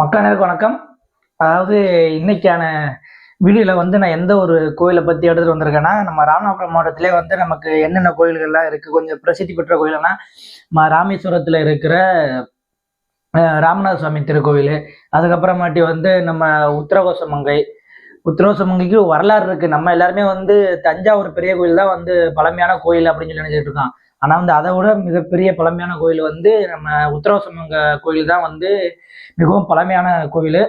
மக்கள் வணக்கம். அதாவது இன்னைக்கான வீடியோவில் வந்து நான் எந்த ஒரு கோயிலை பற்றி எடுத்துகிட்டு வந்திருக்கேன்னா நம்ம ராமநாதபுரம் மாவட்டத்திலே வந்து நமக்கு என்னென்ன கோயில்கள்லாம் இருக்குது கொஞ்சம் பிரசித்தி பெற்ற கோயில்னா நம்ம ராமேஸ்வரத்தில் இருக்கிற ராமநாத சுவாமி திருக்கோவில். அதுக்கப்புறமாட்டி வந்து நம்ம உத்தரகோசமங்கை உத்தரகோசமங்கைக்கு வரலாறு இருக்குது நம்ம எல்லாருமே வந்து தஞ்சாவூர் பெரிய கோயில் தான் வந்து பழமையான கோயில் அப்படின்னு சொல்லி நினைச்சிட்டு இருக்கோம். ஆனால் வந்து அதை விட மிகப்பெரிய பழமையான கோயில் வந்து நம்ம உத்தரவசமங்க கோயில் தான் வந்து மிகவும் பழமையான கோயில்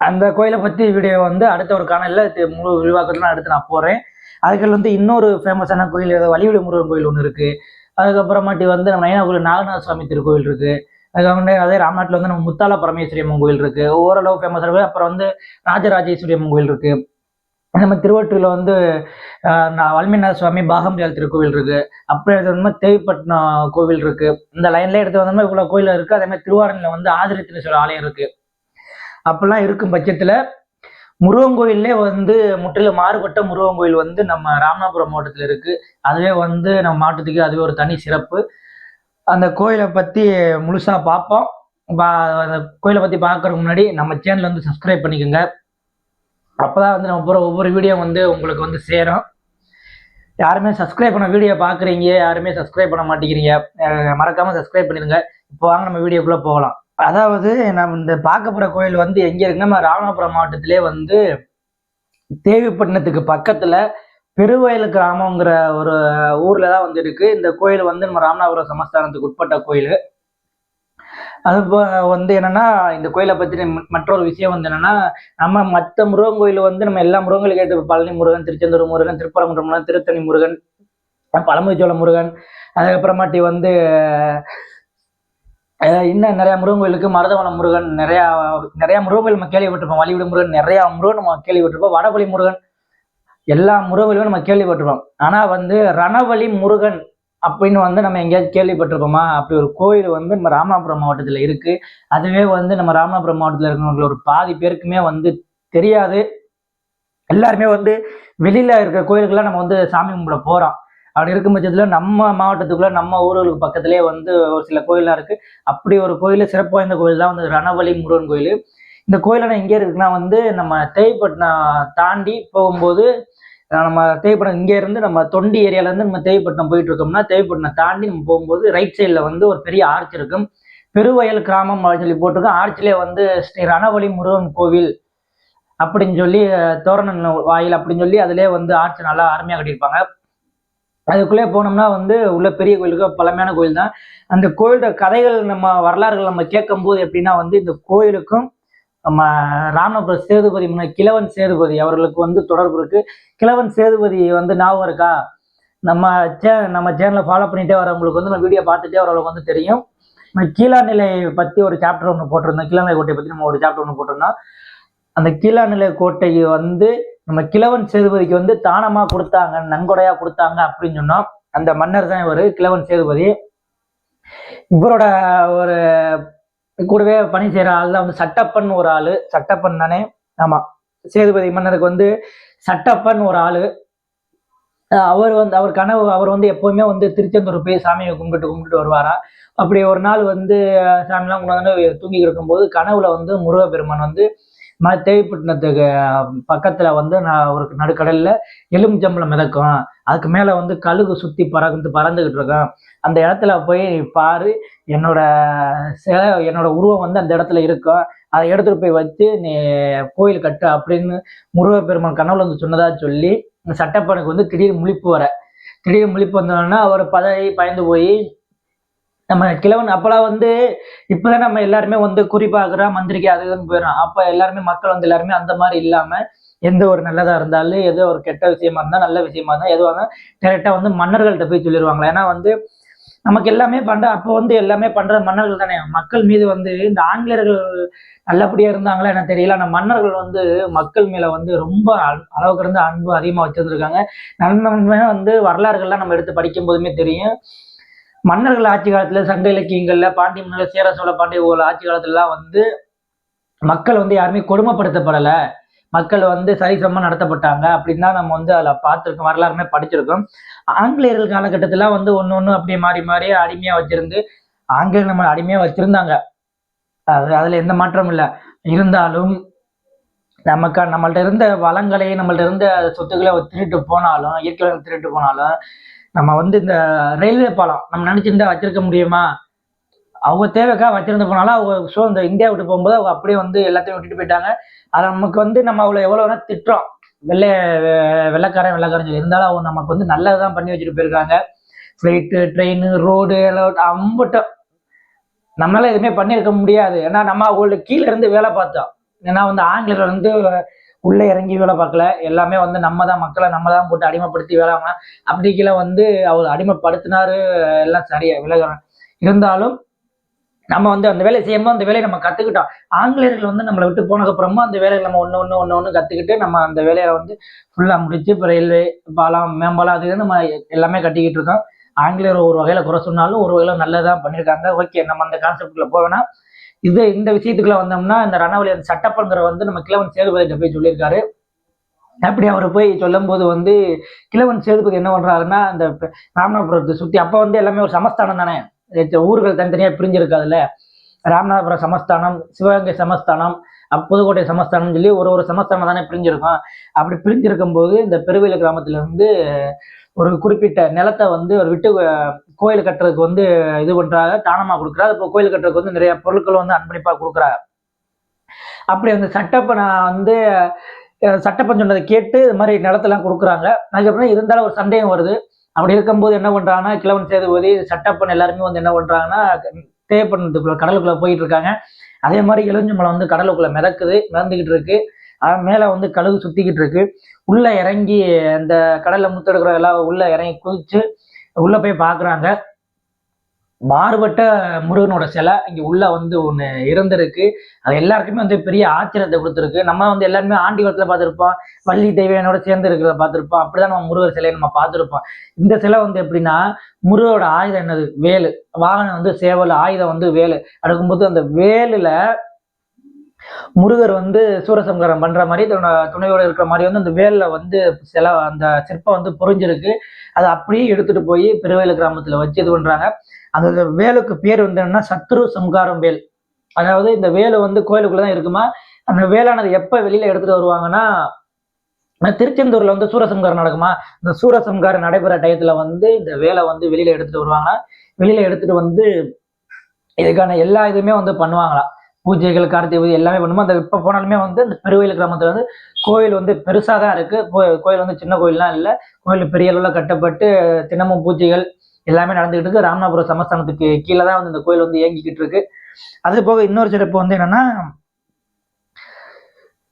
அந்த கோயிலை பற்றி வீடியோ வந்து அடுத்த ஒரு காணொலியில் முழு விரிவாக்கத்தில் அடுத்து நான் போகிறேன் அதுக்கு வந்து இன்னொரு ஃபேமஸான கோயில் வலிவிலி முருகன் கோயில் ஒன்று இருக்குது அதுக்கப்புறமாட்டி வந்து நம்ம நயனாகுடி நாகநாத சுவாமி திருக்கோயில் இருக்குது அதுக்கப்புறம் அதே ராம்நாட்டில் வந்து நம்ம முத்தால பரமேஸ்வரி அம்மன் கோயில் இருக்குது ஓரளவு ஃபேமஸாக இருக்குது அப்புறம் வந்து ராஜராஜேஸ்வரி அம்மன் கோயில் இருக்குது நம்ம திருவட்டூரில் வந்து நான் வல்மீநாத சுவாமி பாகம்பியால் திருக்கோவில் இருக்கு. அப்புறம் எடுத்து வந்தோம்னா தேவிப்பட்டினம் கோவில் இருக்கு. இந்த லைன்ல எடுத்து வந்தோம்னா இவ்வளவு கோயில் இருக்கு. அதே மாதிரி திருவாரூர்ல வந்து ஆதிரத்தினேஸ்வரர் ஆலயம் இருக்கு. அப்பெல்லாம் இருக்கும் பட்சத்துல முருகன் கோயிலே வந்து முற்றிலும் மாறுபட்ட முருகன் கோயில் வந்து நம்ம ராமநாதபுரம் மாவட்டத்தில் இருக்கு. அதுவே வந்து நம்ம மாவட்டத்துக்கு அதுவே ஒரு தனி சிறப்பு. அந்த கோயிலை பத்தி முழுசா பார்ப்போம். பா- அந்த கோயிலை பத்தி பார்க்கறதுக்கு முன்னாடி நம்ம சேனல் வந்து சப்ஸ்கிரைப் பண்ணிக்கோங்க. அப்போதான் வந்து நம்ம போகிற ஒவ்வொரு வீடியோ வந்து உங்களுக்கு வந்து சேரும். யாருமே சப்ஸ்கிரைப் பண்ண வீடியோ பார்க்குறீங்க யாருமே சப்ஸ்கிரைப் பண்ண மாட்டேங்கிறீங்க. மறக்காமல் சப்ஸ்கிரைப் பண்ணிடுங்க. இப்போ வாங்க நம்ம வீடியோக்குள்ளே போகலாம். அதாவது நம்ம இந்த பார்க்க போகிற கோயில் வந்து எங்கே இருக்குன்னா நம்ம ராமநாதபுரம் மாவட்டத்திலே வந்து தேவிப்பட்டினத்துக்கு பக்கத்தில் பெருவயல் கிராமங்கிற ஒரு ஊரில் தான் வந்து இருக்குது இந்த கோயில் வந்து நம்ம ராமநாதபுரம் சமஸ்தானத்துக்கு உட்பட்ட கோயில். அது வந்து என்னன்னா இந்த கோயிலை பற்றி மற்றொரு விஷயம் வந்து என்னன்னா நம்ம மற்ற முருகன் கோயில் வந்து நம்ம எல்லா முருகங்களுக்கு ஏற்ற பழனி முருகன் திருச்செந்தூர் முருகன் திருப்பரங்குன்றம் முருகன் திருத்தணி முருகன் பழமுதிச்சோள முருகன் அதுக்கப்புறமாட்டி வந்து இன்னும் நிறைய முருகன் கோயிலுக்கு மருதவனம் முருகன் நிறையா நிறையா முருகன் கோயில் நம்ம கேள்விப்பட்டிருப்போம். வழிவிடு முருகன் நிறையா முருகன் நம்ம கேள்விப்பட்டிருப்போம். வடபழி முருகன் எல்லா முருகன் நம்ம கேள்விப்பட்டிருப்போம். ஆனால் வந்து ரணவழி முருகன் அப்படின்னு வந்து நம்ம எங்கேயாவது கேள்விப்பட்டிருப்போமா அப்படி ஒரு கோயில் வந்து நம்ம ராமநாதபுரம் மாவட்டத்தில் இருக்கு. அதுவே வந்து நம்ம ராமநாதபுரம் மாவட்டத்தில் இருக்கிறவங்க ஒரு பாதி பேருக்குமே வந்து தெரியாது. எல்லாருமே வந்து வெளியில இருக்கிற கோயிலுக்கெல்லாம் நம்ம வந்து சாமி கும்பிட போறோம். அப்படி இருக்கும் பட்சத்தில் நம்ம மாவட்டத்துக்குள்ள நம்ம ஊர்களுக்கு பக்கத்திலே வந்து ஒரு சில கோயிலாம் இருக்கு. அப்படி ஒரு கோயில் சிறப்பு வாய்ந்த கோயில் தான் வந்து ரணவழி முருகன் கோயில். இந்த கோயில் எங்கே இருக்குன்னா வந்து நம்ம தேய்ப்பட்டினம் தாண்டி போகும்போது நம்ம தேய்ப்பட்டினம் இங்கே இருந்து நம்ம தொண்டி ஏரியாவிலேருந்து நம்ம தேவைப்பட்டினம் போயிட்டு இருக்கோம்னா தேவைப்பட்டினம் தாண்டி நம்ம போகும்போது ரைட் சைடில் வந்து ஒரு பெரிய ஆர்ச் இருக்கும். பெருவயல் கிராமம் அப்படின்னு சொல்லி போட்டிருக்கோம். ஆர்ச்சிலே வந்து ஸ்ரீ ரணவழி முருகன் கோவில் அப்படின்னு சொல்லி தோரணன் வாயில் அப்படின்னு சொல்லி அதிலே வந்து ஆர்ச் நல்லா அருமையாக கட்டியிருப்பாங்க. அதுக்குள்ளே போனோம்னா வந்து உள்ள பெரிய கோயிலுக்கு பழமையான கோயில் தான் அந்த கோயிலோட கதைகள் நம்ம வரலாறுகள் நம்ம கேட்கும்போது எப்படின்னா வந்து இந்த கோயிலுக்கும் நம்ம ராமநாதபுரம் சேதுபதி முன்ன கிழவன் சேதுபதி அவர்களுக்கு வந்து தொடர்பு இருக்கு. கிழவன் சேதுபதி வந்து ஞாபகம் இருக்கா? நம்ம சே நம்ம சேனலை ஃபாலோ பண்ணிட்டே வரவங்களுக்கு வந்து நம்ம வீடியோ பார்த்துட்டே வரவங்களுக்கு வந்து தெரியும். நம்ம கீழாநிலை பற்றி ஒரு சாப்டர் ஒன்று போட்டிருந்தோம். கீழாநிலை கோட்டையை பற்றி நம்ம ஒரு சாப்டர் ஒன்று போட்டிருந்தோம். அந்த கீழாநிலை கோட்டையை வந்து நம்ம கிழவன் சேதுபதிக்கு வந்து தானமாக கொடுத்தாங்க நன்கொடையாக கொடுத்தாங்க அப்படின்னு சொன்னோம். அந்த மன்னர் தான் இவர் கிழவன் சேதுபதி. இவரோட ஒரு கூடவே பணி செய்கிற ஆள் தான் வந்து சட்டப்பன் ஒரு ஆள். சட்டப்பன் தானே? ஆமாம் சேதுபதி மன்னருக்கு வந்து சட்டப்பன் ஒரு ஆள். அவர் வந்து அவர் கனவு அவர் வந்து எப்போவுமே வந்து திருச்செந்தூர் போய் சாமியை கும்பிட்டு கும்பிட்டு வருவாரா? அப்படி ஒரு நாள் வந்து சாமிலாம் சாமிலாம் கொண்டாந்து தூங்கி இருக்கும்போது கனவுல வந்து முருகப்பெருமான் வந்து தேவிப்பட்டினத்துக்கு பக்கத்தில் வந்து நான் ஒரு நடுக்கடல்ல எலுமிச்சம்பளம் மிதக்கும். அதுக்கு மேலே வந்து கழுகு சுற்றி பறந்து பறந்துக்கிட்டு இருக்கும். அந்த இடத்துல போய் பாரு என்னோட சில என்னோட உருவம் வந்து அந்த இடத்துல இருக்கும். அதை எடுத்துட்டு போய் வச்சு நீ கோயில் கட்டு அப்படின்னு முருகப்பெருமான் கனவுல வந்து சொன்னதா சொல்லி சட்டப்பனுக்கு வந்து திடீர் முழிப்பு வர. திடீர் முழிப்பு வந்தோடனே அவர் பதவி பயந்து போய் நம்ம கிழவன் அப்பெல்லாம் வந்து இப்பதான் நம்ம எல்லாருமே வந்து குறிப்பாகிறோம் மந்திரிக்கை அது இதுன்னு போயிடும் அப்ப எல்லாருமே மக்கள் வந்து எல்லாருமே அந்த மாதிரி இல்லாம எந்த ஒரு நல்லதா இருந்தாலும் ஏதோ ஒரு கெட்ட விஷயமா இருந்தால் நல்ல விஷயமா இருந்தால் எதுவாக டேரெக்டா வந்து மன்னர்கள்ட்ட போய் சொல்லிடுவாங்களா ஏன்னா வந்து நமக்கு எல்லாமே பண்ற அப்போ வந்து எல்லாமே பண்ற மன்னர்கள் தானே. மக்கள் மீது வந்து இந்த ஆங்கிலேயர்கள் நல்லபடியா இருந்தாங்களா எனக்கு தெரியல. ஆனா மன்னர்கள் வந்து மக்கள் மேல வந்து ரொம்ப அ- அளவுக்கு இருந்து அன்பு அதிகமா வச்சிருந்திருக்காங்க. நன்மை வந்து வரலாறுகள்லாம் நம்ம எடுத்து படிக்கும் போதுமே தெரியும். மன்னர்கள் ஆட்சி காலத்துல சங்க இலக்கியங்கள்ல பாண்டிய மன்னர்கள் சேர சோழ பாண்டிய ஆட்சி காலத்துலலாம் வந்து மக்கள் வந்து யாருமே கொடுமைப்படுத்தப்படல. மக்கள் வந்து சரிசமமா நடத்தப்பட்டாங்க. அப்படின்னு தான் நம்ம வந்து அதில் பார்த்துருக்கோம். வரலாறுமே படிச்சிருக்கோம். ஆங்கிலேயர்கள் காலகட்டத்துல வந்து ஒன்று ஒன்று அப்படியே மாறி மாறி அடிமையா வச்சிருந்து ஆங்கிலேயர் நம்ம அடிமையா வச்சிருந்தாங்க. அது அதுல எந்த மாற்றமும் இல்லை. இருந்தாலும் நமக்கு நம்மள்ட்ட இருந்த வளங்களை நம்மள்ட்ட இருந்த சொத்துக்களை திருட்டு போனாலும் இயற்கை திருட்டு போனாலும் நம்ம வந்து இந்த ரயில்வே பாலம் நம்ம நினைச்சிருந்தா வச்சிருக்க முடியுமா? அவங்க தேவைக்காக வச்சிருந்து போனாலும் அவங்க ஸோ இந்த இந்தியா விட்டு போகும்போது அவங்க அப்படியே வந்து எல்லாத்தையும் விட்டுட்டு போயிட்டாங்க. அதை நமக்கு வந்து நம்ம அவ்வளோ எவ்வளோ வேணா திட்டுறோம். வெள்ளை வெள்ளக்காரன் வெள்ளைக்காரன் வெள்ளைக்காரன் சொல்லி இருந்தாலும் அவங்க நமக்கு வந்து நல்லதுதான் பண்ணி வச்சுட்டு போயிருக்காங்க. ஃப்ளைட்டு ட்ரெயின் ரோடு எல்லாம் அம்பட்டும் நம்மளால எதுவுமே பண்ணியிருக்க முடியாது. ஏன்னா நம்ம அவங்களோட கீழே இருந்து வேலை பார்த்தோம். ஏன்னா வந்து ஆங்கிலர் வந்து உள்ளே இறங்கி வேலை பார்க்கல. எல்லாமே வந்து நம்ம தான் மக்களை நம்ம தான் போட்டு அடிமைப்படுத்தி வேலை அப்படிக்கில வந்து அவர் அடிமைப்படுத்தினாரு எல்லாம் சரியா விலகிறோம் இருந்தாலும் நம்ம வந்து அந்த வேலையை செய்யும்போது அந்த வேலையை நம்ம கற்றுக்கிட்டோம் ஆங்கிலேயர்கள் வந்து நம்மளை விட்டு போனதுக்கப்புறமா அந்த வேலையை நம்ம ஒன்று ஒன்று ஒன்று ஒன்று கற்றுக்கிட்டு நம்ம அந்த வேலையை வந்து ஃபுல்லாக முடிச்சு இப்போ ரயில்வே பாலம் மேம்பாலம் அது நம்ம எல்லாமே கட்டிக்கிட்டு இருக்கோம். ஆங்கிலேயர் ஒரு வகையில் குறை சொன்னாலும் ஒரு வகையில் நல்லதாக பண்ணியிருக்காங்க ஓகே நம்ம அந்த கான்செப்டில் போவேன்னா இது இந்த விஷயத்துக்குள்ள வந்தோம்னா இந்த ரணவலி அந்த சட்டப்பங்கிற வந்து நம்ம கிழவன் சேதுபதிட்ட போய் சொல்லியிருக்காரு. அப்படி அவர் போய் சொல்லும்போது வந்து கிழவன் சேதுபதி என்ன பண்றாருன்னா அந்த ராமநாதபுரத்தை சுத்தி அப்ப வந்து எல்லாமே ஒரு சமஸ்தானம் தானே? ஊர்கள் தனித்தனியா பிரிஞ்சிருக்காதுல்ல ராமநாதபுரம் சமஸ்தானம் சிவகங்கை சமஸ்தானம் புதுக்கோட்டை சமஸ்தானம் சொல்லி ஒரு ஒரு சமஸ்தானம் தானே பிரிஞ்சிருக்கும். அப்படி பிரிஞ்சிருக்கும் போது இந்த பெருவேலு கிராமத்துல இருந்து ஒரு குறிப்பிட்ட நிலத்தை வந்து ஒரு விட்டு கோயில் கட்டுறதுக்கு வந்து இது பண்றாங்க தானமா கொடுக்குறாரு. இப்போ கோயில் கட்டுறதுக்கு வந்து நிறைய பொருட்கள் வந்து அன்பளிப்பா கொடுக்குறாங்க அப்படி அந்த சட்டப்பனை வந்து சட்டப்பன் சொன்னதை கேட்டு இது மாதிரி நிலத்தெல்லாம் கொடுக்குறாங்க. அதுக்கப்புறம் இருந்தாலும் ஒரு சந்தேகம் வருது. அப்படி இருக்கும்போது என்ன பண்றாங்கன்னா கிழவன் சேதுபதி சட்டப்பன் எல்லாருமே வந்து என்ன பண்றாங்கன்னா தேவைப்படுறதுக்குள்ள கடலுக்குள்ள போயிட்டு இருக்காங்க. அதே மாதிரி எலுஞ்சம்பழம் வந்து கடலுக்குள்ள மிதக்குது மிதந்துகிட்டு இருக்கு. மேலே வந்து கழுகு சுத்திக்கிட்டு இருக்கு. உள்ள இறங்கி அந்த கடல்ல முத்தெடுக்கிற எல்லாம் உள்ள இறங்கி குதிச்சு உள்ள போய் பாக்குறாங்க. மாறுபட்ட முருகனோட சிலை இங்க உள்ள வந்து ஒண்ணு இருந்திருக்கு. அது எல்லாருக்குமே வந்து பெரிய ஆச்சரியத்தை கொடுத்துருக்கு. நம்ம வந்து எல்லாருமே ஆண்டி குளத்துல பார்த்திருப்போம். வள்ளி தெய்வனோட சேர்ந்து இருக்கிறத பார்த்திருப்போம். அப்படிதான் நம்ம முருகர் சிலையை நம்ம பார்த்திருப்போம். இந்த சிலை வந்து எப்படின்னா முருகோட ஆயுதம் என்னது? வேலு. வாகனம் வந்து சேவல் ஆயுதம் வந்து வேலு. அடுக்கும்போது அந்த வேலுல முருகர் வந்து சூரசம்காரம் பண்ற மாதிரி தன்னோட துணையோட இருக்கிற மாதிரி வந்து அந்த வேல்ல வந்து சில அந்த சிற்பம் வந்து பொறிஞ்சிருக்கு. அதை அப்படியே எடுத்துட்டு போய் பெருவேலு கிராமத்துல வச்சு இது பண்றாங்க. அந்த வேலுக்கு பேர் வந்து என்னன்னா சத்ரு சம்காரம் வேல். அதாவது இந்த வேலு வந்து கோயிலுக்குள்ள தான் இருக்குமா? அந்த வேலானது எப்ப வெளியில எடுத்துட்டு வருவாங்கன்னா திருச்செந்தூர்ல வந்து சூரசம்காரம் நடக்குமா? இந்த சூரசம்காரம் நடைபெற டயத்துல வந்து இந்த வேலை வந்து வெளியில எடுத்துட்டு வருவாங்க. வெளியில எடுத்துட்டு வந்து இதுக்கான எல்லா இதுவுமே வந்து பண்ணுவாங்களாம். பூஜைகள் கார்த்திகை பூஜை எல்லாமே பண்ணுமோ? அந்த இப்போ போனாலுமே வந்து இந்த பெருவயில் கிராமத்தில் வந்து கோயில் வந்து பெருசாக தான் இருக்குது கோயில் வந்து சின்ன கோயில்லாம் இல்லை. கோயில் பெரிய அளவில் கட்டப்பட்டு தினமும் பூஜைகள் எல்லாமே நடந்துகிட்டு இருக்கு. ராமநாதபுரம் சமஸ்தானத்துக்கு கீழே தான் வந்து இந்த கோயில் வந்து இயங்கிக்கிட்டு இருக்கு. அது போக இன்னொரு சிறப்பு வந்து என்னன்னா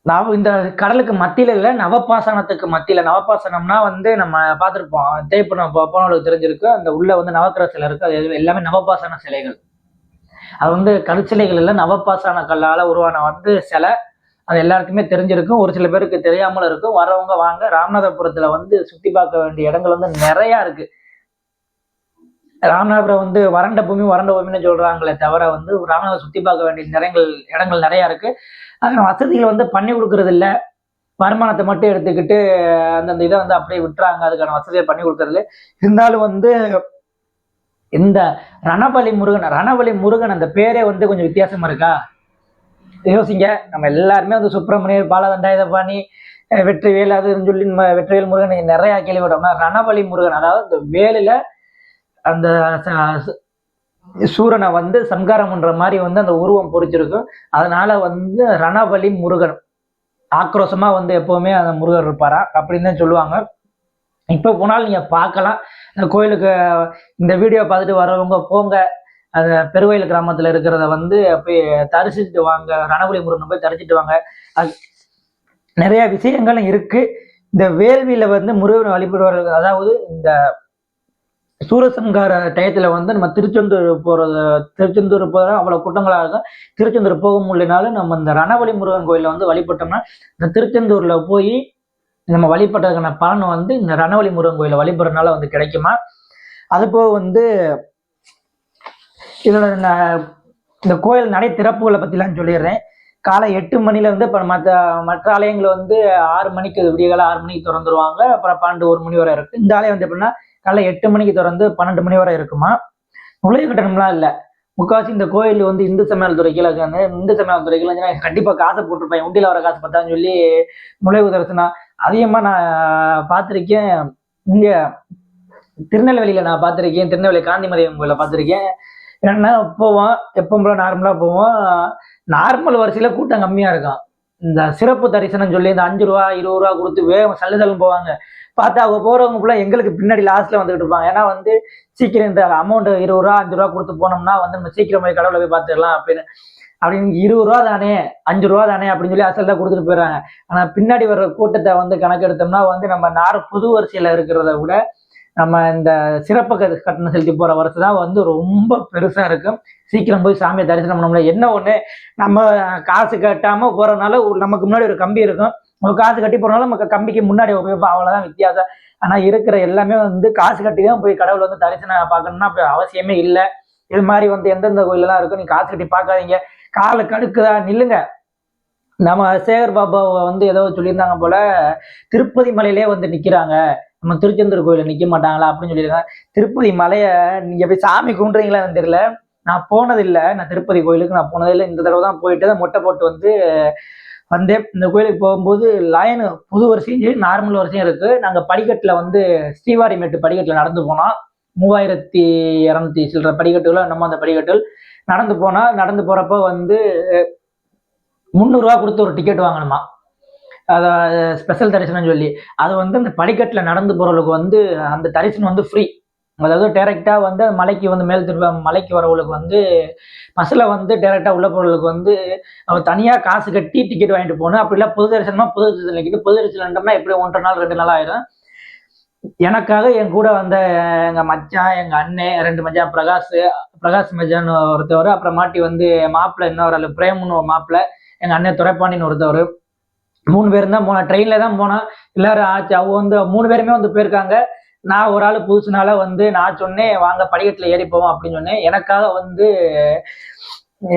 நவ இந்த கடலுக்கு மத்தியில இல்லை நவபாசனத்துக்கு மத்தியில. நவபாசனம்னா வந்து நம்ம பார்த்திருப்போம். தேய்ப்பணம் போனவங்களுக்கு தெரிஞ்சிருக்கு. அந்த உள்ள வந்து நவக்கிர சிலை இருக்கு. அது எல்லாமே நவபாசன சிலைகள். அது வந்து கருச்சிலைகள் இல்லை நவப்பாசான கல்லால் உருவான வந்து சிலை. அது எல்லாருக்குமே தெரிஞ்சிருக்கும். ஒரு சில பேருக்கு தெரியாமல் இருக்கும். வரவங்க வாங்க. ராமநாதபுரத்தில் வந்து சுற்றி பார்க்க வேண்டிய இடங்கள் வந்து நிறையா இருக்கு. ராமநாதபுரம் வந்து வறண்ட பூமி வறண்ட பூமின்னு சொல்றாங்களே தவிர வந்து ராமநாதபுரம் சுற்றி பார்க்க வேண்டிய நிறையங்கள் இடங்கள் நிறையா இருக்கு. அதனால் வசதிகள் வந்து பண்ணி கொடுக்கறது இல்லை வருமானத்தை மட்டும் எடுத்துக்கிட்டு அந்தந்த இதை வந்து அப்படியே விட்டுறாங்க. அதுக்கான வசதியை பண்ணி கொடுக்கறது இருந்தாலும் வந்து இந்த ரணபலி முருகன் ரணபலி முருகன் அந்த பேரே வந்து கொஞ்சம் வித்தியாசமா இருக்கா? யோசிங்க. நம்ம எல்லாருமே வந்து சுப்பிரமணியர் பாலதண்டாயுத பாணி வெற்றிவேல் அதுன்னு சொல்லி நம்ம வெற்றிவேல் முருகன் நிறைய கேள்விப்பட்டோம்னா ரணபலி முருகன் அதாவது இந்த வேலில அந்த சூரனை வந்து சம்காரம் பண்ற மாதிரி வந்து அந்த உருவம் பொறிச்சிருக்கும். அதனால வந்து ரணபலி முருகன் ஆக்ரோஷமா வந்து எப்பவுமே அந்த முருகர் இருப்பாரா? அப்படின்னு தான் சொல்லுவாங்க. இப்போ போனாலும் நீங்கள் பார்க்கலாம். கோயிலுக்கு இந்த வீடியோ பார்த்துட்டு வரவங்க போங்க. அந்த பெருவயில் கிராமத்தில் இருக்கிறத வந்து போய் தரிசிச்சுட்டு வாங்க. ரணபலி முருகன் போய் தரிசிட்டு வாங்க. அது நிறைய விஷயங்களும் இருக்கு. இந்த வேள்வியில் வந்து முருகன் வழிபடுவார்கள். அதாவது இந்த சூரசங்கார டயத்தில் வந்து நம்ம திருச்செந்தூர் போகிறது திருச்செந்தூர் போகிறோம் அவ்வளோ கூட்டங்களாக இருக்கும் திருச்செந்தூர் போக முடியலனாலும் நம்ம இந்த ரணவழி முருகன் கோயிலில் வந்து வழிபட்டோம்னா இந்த திருச்செந்தூரில் போய் நம்ம வழிபட்டதுக்கான பலன் வந்து இந்த ரணவலி முருகன் கோயிலை வழிபடுறதுனால வந்து கிடைக்குமா? அது போக வந்து இதோட இந்த இந்த கோயில் நடை திறப்புகளை பற்றிலாம் சொல்லிடுறேன். காலை எட்டு மணில இருந்து இப்போ மற்ற மற்ற ஆலயங்களை வந்து ஆறு மணிக்கு விடியகால ஆறு மணிக்கு திறந்துருவாங்க. அப்புறம் பன்னெண்டு ஒரு மணி வரை இருக்கு. இந்த ஆலயம் வந்து எப்படின்னா காலை எட்டு மணிக்கு திறந்து பன்னெண்டு மணி வரை இருக்குமா? நுழைவு கட்டணம்லாம் இல்லை. முக்காவாசி இந்த கோயில் வந்து இந்து சமையல் கீழே இந்து சமையல் துறை கீழே இருந்துச்சுன்னா காசை போட்டிருப்பேன் உண்டியில் வர காசு பார்த்தான்னு சொல்லி நுழைவு தரிசனம் அதிகமா நான் பார்த்திருக்கேன். இங்க திருநெல்வேலியில நான் பார்த்திருக்கேன். திருநெல்வேலி காந்திமதியம் கோயில பார்த்திருக்கேன். என்னன்னா போவோம். எப்பவும் போல நார்மலா போவோம். நார்மல் வரிசையில கூட்டம் கம்மியா இருக்கும். இந்த சிறப்பு தரிசனம் சொல்லி இந்த அஞ்சு ரூபா இருபது ரூபா கொடுத்து வேகம் சல்லுதலும் போவாங்க. பார்த்தா அவங்க போறவங்க ஃபுல்லாக எங்களுக்கு பின்னாடி லாஸ்ட்ல வந்துகிட்டு இருப்பாங்க. ஏன்னா வந்து சீக்கிரம் இந்த அமௌண்ட் இருபது ரூபா அஞ்சு ரூபா கொடுத்து போனோம்னா வந்து நம்ம சீக்கிரம் போய் கடவுளை போய் பார்த்துடலாம் அப்படின்னு. அப்படின்னு இருபது ரூபா தானே அஞ்சு ரூபா தானே அப்படின்னு சொல்லி அசல் தான் கொடுத்துட்டு போயிடுறாங்க. ஆனா பின்னாடி வர்ற கூட்டத்தை வந்து கணக்கெடுத்தோம்னா வந்து நம்ம நார் புது வரிசையில இருக்கிறத விட நம்ம இந்த சிறப்பு கட்டணம் செலுத்தி போற வருஷம் தான் வந்து ரொம்ப பெருசா இருக்கும். சீக்கிரம் போய் சாமியை தரிசனம் பண்ண முடியல என்ன ஒண்ணு? நம்ம காசு கட்டாம போறதுனால ஒரு- நமக்கு முன்னாடி ஒரு கம்பி இருக்கும். நம்ம காசு கட்டி போறதுனால நமக்கு கம்பிக்கு முன்னாடி போய் அவ்வளவுதான் வித்தியாசம். ஆனா இருக்கிற எல்லாமே வந்து காசு கட்டி தான் போய் கடவுள் வந்து தரிசனம் பார்க்கணும்னா அவசியமே இல்லை. இது மாதிரி வந்து எந்தெந்த கோயிலெல்லாம் இருக்கும் நீங்கள் காசு கட்டி பார்க்காதீங்க. காலை கடுக்குதா? நில்லுங்க. நம்ம சேகர் பாபாவை வந்து ஏதோ சொல்லியிருந்தாங்க போல திருப்பதி மலையிலே வந்து நிக்கிறாங்க. நம்ம திருச்செந்தூர் கோயில நிக்க மாட்டாங்களா? அப்படின்னு சொல்லியிருக்காங்க. திருப்பதி மலையை நீங்க போய் சாமி கும்பிட்றீங்களான்னு தெரியல. நான் போனதில்லை. நான் திருப்பதி கோயிலுக்கு நான் போனதில்லை. இந்த தடவை தான் போயிட்டு தான் மொட்டை போட்டு வந்து வந்தேன். இந்த கோயிலுக்கு போகும்போது லயனு புது வரிசையும் சரி நார்மல் வரிசையும் இருக்கு. நாங்கள் படிக்கட்டில் வந்து ஸ்ரீவாரிமேட்டு படிக்கட்டில் நடந்து போனோம். மூவாயிரத்தி இரநூத்தி சில்லற படிக்கட்டுகளோ நம்ம அந்த படிக்கட்டுகள். நடந்து போனா நடந்து போகிறப்ப வந்து முந்நூறுரூவா கொடுத்து ஒரு டிக்கெட் வாங்கணுமா? அதை ஸ்பெஷல் தரிசனம் சொல்லி. அது வந்து அந்த படிக்கட்டில் நடந்து போகிறவளுக்கு வந்து அந்த தரிசனம் வந்து ஃப்ரீ அதாவது டேரெக்டாக வந்து மலைக்கு வந்து மேல் திரும்ப மலைக்கு வரவங்களுக்கு வந்து பஸ்ஸில் வந்து டேரெக்டாக உள்ள போகிறவங்களுக்கு வந்து அவன் தனியாக காசு கட்டி டிக்கெட் வாங்கிட்டு போகணும். அப்படி இல்லை பொது தரிசனமா பொது தரிசனம் கிட்ட பொது தரிசனம்னா எப்படி ஒன்றரை நாள் ரெண்டு நாள் ஆயிரும். எனக்காக என் கூட வந்த எங்கள் மச்சான் எங்கள் அண்ணன் ரெண்டு மச்சான் பிரகாஷ் பிரகாஷ் மச்சான் ஒருத்தவர் அப்புறம் மாட்டி வந்து மாப்பிள்ளை இன்னொரு ஆள் பிரேம்னு ஒரு மாப்பிள்ளை எங்கள் அண்ணன் துரைப்பாண்டின்னு ஒருத்தவர். மூணு பேரும் தான் போனோம் ட்ரெயினில் தான் போனோம். எல்லாரும் ஆச்சு. அவங்க வந்து மூணு பேருமே வந்து போயிருக்காங்க. நான் ஒரு ஆள் புதுசுனால வந்து நான் சொன்னேன் வாங்க படிக்கட்டில் ஏறி போவோம் அப்படின்னு சொன்னேன். எனக்காக வந்து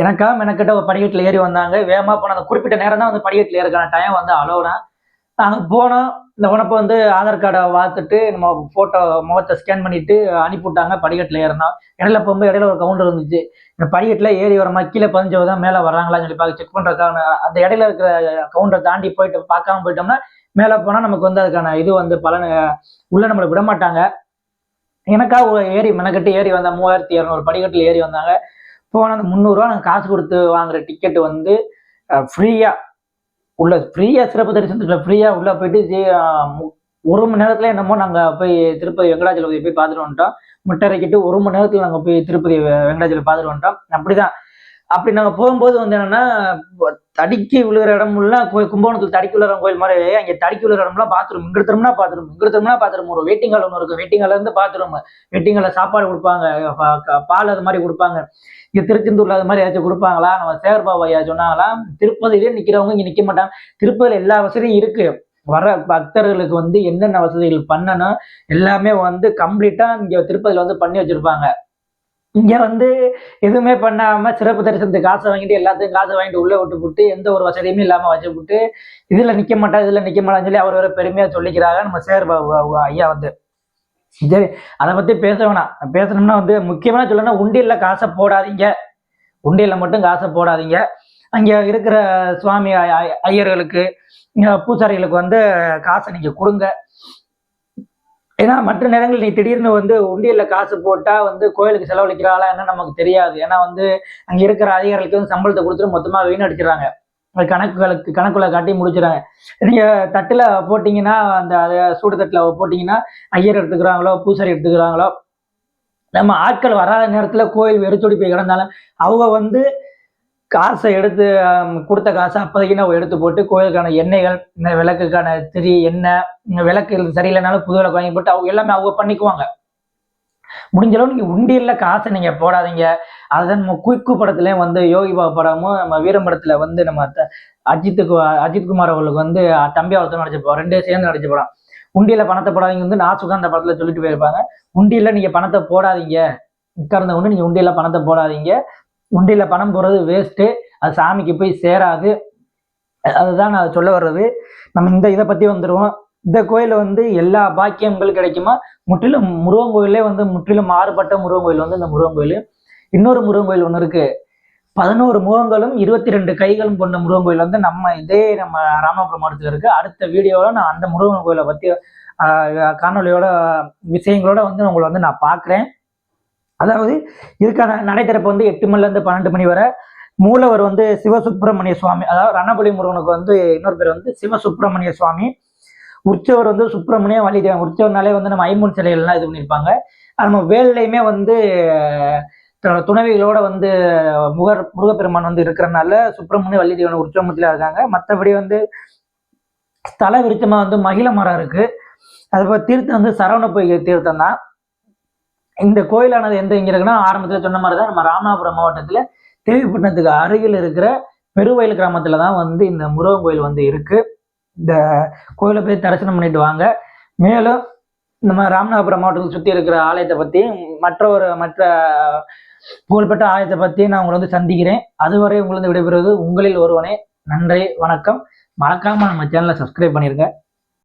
எனக்காக எனக்கிட்ட ஒரு படிக்கட்டில் ஏறி வந்தாங்க. வேகமாக போன அந்த குறிப்பிட்ட நேரம் தான் வந்து படிக்கட்டில் ஏறுக்கான டைம் வந்து அலோனா நாங்கள் போனோம். இந்த உனப்பு வந்து ஆதார் கார்டை பார்த்துட்டு நம்ம ஃபோட்டோ முகத்தை ஸ்கேன் பண்ணிட்டு அனுப்பிவிட்டாங்க. படிக்கட்டில் ஏறினோம். இடையில போகும்போது இடையில ஒரு கவுண்டர் இருந்துச்சு. இந்த படிக்கட்டில் ஏறி வரமா கீழே பதிஞ்சவங்க தான் மேலே வர்றாங்களான்னு சொல்லி பார்க்க செக் பண்ணுறதுக்கான அந்த இடையில இருக்கிற கவுண்டரை தாண்டி போயிட்டு பார்க்காம போயிட்டோம்னா மேலே போனால் நமக்கு வந்து அதுக்கான இது வந்து பலன் உள்ள நம்மளை விட மாட்டாங்க. எனக்காக ஒரு ஏறி மெனக்கட்டு ஏறி வந்தால் மூவாயிரத்தி இரநூறு படிக்கட்டில் ஏறி வந்தாங்க. போனால் அந்த முந்நூறுரூவா நாங்கள் காசு கொடுத்து வாங்குற டிக்கெட் வந்து ஃப்ரீயாக உள்ள ஃப்ரீயாக சிறப்பு தரிசனத்தில் ஃப்ரீயாக உள்ளே போயிட்டு மு- ஒரு மணி நேரத்தில் என்னமோ நாங்கள் போய் திருப்பதி வெங்கடாச்சலபதி போய் பார்த்துட்டு வந்துட்டோம். முட்டரைக்கிட்டு ஒரு மணி நேரத்தில் நாங்கள் போய் திருப்பதி வெ- வெங்கடாச்சலம் பார்த்துட்டு வந்துட்டோம். அப்படிதான். அப்படி நாங்கள் போகும்போது வந்து என்னன்னா தடிக்கி விழுகிற இடம்லாம் கோயில் கும்பகோணத்தில் தடிக்கி விழுற கோயில் மாதிரி அங்கே தடிக்கி விழுகிற இடம்லாம் பாத்ரூம் இங்கே திரும்பினா பாத்ரூம் இங்கே திரும்பினா பாத்ரூம் ஒரு வெயிட்டிங் ஹால் ஒன்று இருக்கு வெயிட்டிங் ஹால்ல இருந்து பாத்ரூம் வெயிட்டிங் ஹாலில் சாப்பாடு கொடுப்பாங்க பால் அது மாதிரி கொடுப்பாங்க. இங்கே திருச்செந்தூர்ல அது மாதிரி ஏதாச்சும் கொடுப்பாங்களா? நம்ம சேகர்பாபு ஐயா சொன்னாங்களா? திருப்பதியிலே நிற்கிறவங்க இங்கே நிற்க மாட்டாங்க. திருப்பதியில் எல்லா வசதியும் இருக்கு. வர பக்தர்களுக்கு வந்து என்னென்ன வசதிகள் பண்ணணும் எல்லாமே வந்து கம்ப்ளீட்டா இங்கே திருப்பதியில் வந்து பண்ணி வச்சிருப்பாங்க. இங்கே வந்து எதுவுமே பண்ணாமல் சிறப்பு தரிசனத்துக்கு காசை வாங்கிட்டு எல்லாத்தையும் காசை வாங்கிட்டு உள்ளே விட்டு போட்டு எந்த ஒரு வசதியுமே இல்லாமல் வச்சு போட்டு இதில் நிற்க மாட்டா இதில் நிற்க மாட்டான்னு சொல்லி அவர் வேற பெருமையாக சொல்லிக்கிறாங்க நம்ம சேர் ஐயா வந்து. சரி அதை பற்றி பேச வேணாம். பேசணும்னா வந்து முக்கியமான சொல்லணும்னா உண்டியில் காசை போடாதீங்க. உண்டியில் மட்டும் காசை போடாதீங்க. அங்கே இருக்கிற சுவாமி ஐ- ஐ- ஐயர்களுக்கு பூசாரிகளுக்கு வந்து காசை நீங்கள் கொடுங்க. ஏன்னா மற்ற நேரங்கள் நீ திடீர்னு வந்து உண்டியல்ல காசு போட்டா வந்து கோயிலுக்கு செலவழிக்கிறாளா என்ன நமக்கு தெரியாது. ஏன்னா வந்து அங்க இருக்கிற அதிகாரிகளுக்கு வந்து சம்பளத்தை கொடுத்துட்டு மொத்தமா வீணடிச்சிடறாங்க கணக்குகளுக்கு கணக்குள்ள காட்டி முடிச்சிடறாங்க. நீங்க தட்டுல போட்டீங்கன்னா அந்த அதை சூடு தட்டுல போட்டீங்கன்னா ஐயர் எடுத்துக்கிறாங்களோ பூசாரி எடுத்துக்கிறாங்களோ நம்ம ஆட்கள் வராத நேரத்துல கோயில் வெறிச்சோடி போய் கிடந்தாலும் அவங்க வந்து காசை எடுத்து கொடுத்த காசை அப்போதைக்கு நான் எடுத்து போட்டு கோயிலுக்கான எண்ணெய்கள் இந்த விளக்குக்கான திரி எண்ணெய் இந்த விளக்கு சரியில்லைனாலும் புது விளக்கு வாங்கி போட்டு அவங்க எல்லாமே அவங்க பண்ணிக்குவாங்க. முடிஞ்ச அளவு நீங்க உண்டியல்ல காசை நீங்க போடாதீங்க. அதுதான் நம்ம குயிக்கு படத்துலயும் வந்து யோகி பாபு படமும் நம்ம வீரம் படத்துல வந்து நம்ம த- அஜித்துக்கு அஜித் குமார் அவர்களுக்கு வந்து தம்பி அவர்த்தம் நடிச்சிருப்போம் ரெண்டே சேர்ந்து நடிச்ச படம். உண்டியில் பணத்தை போடாதீங்க வந்து நாசுகா அந்த படத்துல சொல்லிட்டு போயிருப்பாங்க. உண்டியில் நீங்க பணத்தை போடாதீங்க. உட்கார்ந்த கொண்டு நீங்க உண்டியல்ல பணத்தை போடாதீங்க. உண்டியில் பணம் போடுறது வேஸ்ட்டு அது சாமிக்கு போய் சேராது. அதுதான் நான் சொல்ல வர்றது. நம்ம இந்த இதை பற்றி வந்துடுவோம் இந்த கோயில் வந்து எல்லா பாக்கியங்களும் கிடைக்குமா? முற்றிலும் முருகன் கோயிலே வந்து முற்றிலும் மாறுபட்ட முருகன் கோயில் வந்து இந்த முருகன் கோயில். இன்னொரு முருகன் கோயில் ஒன்று இருக்கு. பதினோரு முகங்களும் இருபத்தி ரெண்டு கைகளும் கொண்ட முருகன் கோயில் வந்து நம்ம இதே நம்ம ராமபுரம் மாவட்டத்தில் இருக்கு. அடுத்த வீடியோவில் நான் அந்த முருகன் கோயிலை பற்றி காணொலியோட விஷயங்களோட வந்து உங்களை வந்து நான் பார்க்குறேன். அதாவது இதுக்கான நடைத்திறப்பு வந்து எட்டு மணிலேருந்து பன்னெண்டு மணி வரை. மூலவர் வந்து சிவசுப்பிரமணிய சுவாமி அதாவது ரணபலி முருகனுக்கு வந்து இன்னொரு பேர் வந்து சிவசுப்பிரமணிய சுவாமி. உற்சவர் வந்து சுப்பிரமணிய வழிதேவன் உற்சவர்னாலே வந்து நம்ம ஐம்பூன் சிலைகள்லாம் இது பண்ணியிருப்பாங்க. நம்ம வேல்லையுமே வந்து தன்னோட துணைவிகளோட வந்து முகர் முருகப்பெருமான் வந்து இருக்கிறனால சுப்பிரமணிய வள்ளிதேவன் உற்சவத்தில் இருக்காங்க. மற்றபடி வந்து ஸ்தல விருத்தமாக வந்து மகிழ மரம் இருக்கு. அதுபோல் தீர்த்தம் வந்து சரவண பொய்கை தீர்த்தம் தான். இந்த கோயிலானது எந்த இங்க இருக்குன்னா ஆரம்பத்தில் சொன்ன மாதிரி தான் நம்ம ராமநாதபுரம் மாவட்டத்தில் தேவிப்பட்டினத்துக்கு அருகில் இருக்கிற பெருவயல் கிராமத்துல தான் வந்து இந்த முருகன் கோயில் வந்து இருக்கு. இந்த கோயிலை போய் தரிசனம் பண்ணிட்டு வாங்க. மேலும் நம்ம ராமநாதபுரம் மாவட்டத்தை சுற்றி இருக்கிற ஆலயத்தை பற்றி மற்ற ஒரு மற்ற புகழ்பெற்ற ஆலயத்தை பற்றி நான் உங்களை வந்து சந்திக்கிறேன். அதுவரை வந்து விடைபெறுவது உங்களில் ஒருவனே. நன்றி வணக்கம். மறக்காம நம்ம சேனலை சப்ஸ்கிரைப் பண்ணியிருக்கேன்